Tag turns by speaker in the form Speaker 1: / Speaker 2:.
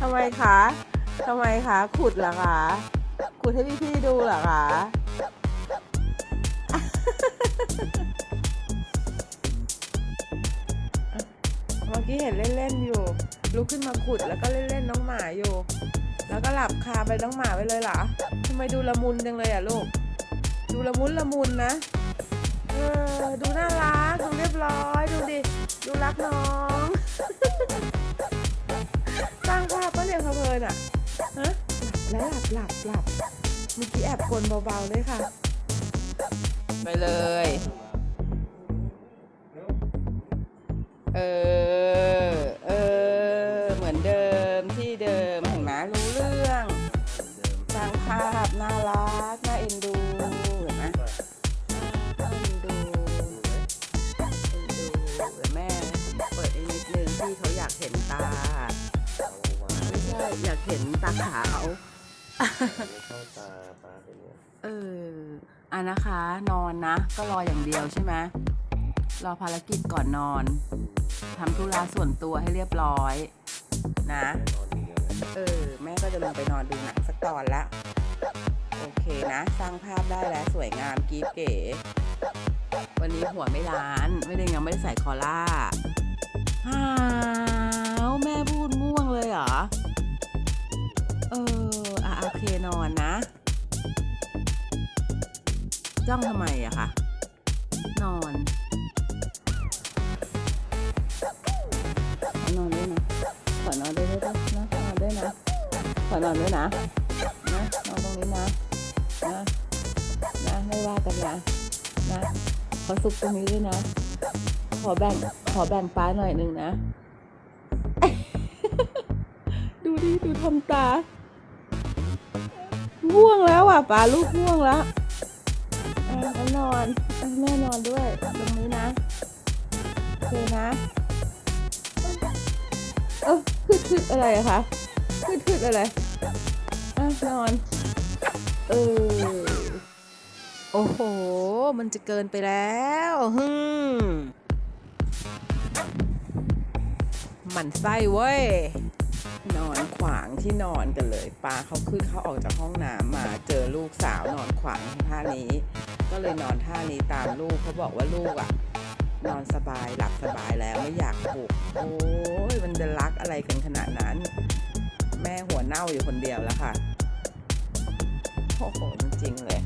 Speaker 1: ทำไมคะทำไมคะขุดเหรอคะขุดให้พี่ๆดูเหรอคะเมื่อกี้เห็นเล่น ๆ อยู่ ลุกขึ้นมาขุดแล้วก็เล่นๆน้องหมาอยู่ แล้วก็หลับคาไปน้องหมาไปเลยเหรอทำไมดูละมุนจังเลยอะลูก ดูละมุนละมุนนะเออดูน่ารักดูเรียบร้อยดูดิดูรักน้องสร้างภาพปะเนี่ยเขาเพลินอะฮะหลับแล้วหลับหลับหลับเมื่อกี้แอบกลนเบาๆเลยค่ะ ไปเลย เออ นิดนึงที่เขาอยากเห็นตา ไม่ใช่ อยากเห็นตาขาว
Speaker 2: เข้าตาปลาเป็นเนี่ย
Speaker 1: เอออะนะคะ นอนนะ ก็รออย่างเดียวใช่ไหมรอภารกิจก่อนนอนทำธุระส่วนตัวให้เรียบร้อย นะ
Speaker 2: แน่นอนทีเดียวเลย
Speaker 1: เออ แม่ก็จะลงไปนอนดูหนังสักตอนละ โอเคนะ สร้างภาพได้แล้วสวยงามกีบเก๋ วันนี้หัวไม่ล้าน ไม่ได้ยังไม่ได้ใส่คอล่า อ้าวแม่พูดง่วงเลยเหรอ เอออะโอเคนอนนะ จ้องทำไมอะคะ นอน ขอนอนด้วยนะ ขอนอนด้วยด้วยนะขอนอนด้วยนะ ขอนอนด้วยนะ นะนอนตรงนี้นะ นะ นะ ไม่ว่ากันนะ นะขอซุกตรงนี้ด้วยนะ ขอแบ่งขอแบ่งป้าหน่อยหนึ่งนะ ดูดิดูทำตาง่วงแล้วอะป้าลูกง่วงแล้วอ่นอนแม่นอนด้วยตรงนี้นะโอเคนะเออคืดคืดอะไรคะคืดคืดอะไรอะนอน เออ โอ้โห มันจะเกินไปแล้วฮึมมันไส้เว้ย นอนขวางที่นอนกันเลยปาเขาขึ้นเขาออกจากห้องน้ำมาเจอลูกสาวนอนขวางท่านี้ ก็เลยนอนท่านี้ตามลูกเขาบอกว่าลูกอะ นอนสบายหลับสบายแล้วไม่อยากปลุกโอ้ยมันจะรักอะไรกันขนาดนั้น แม่หัวเน่าอยู่คนเดียวแล้วค่ะโอ้โหจริงเลย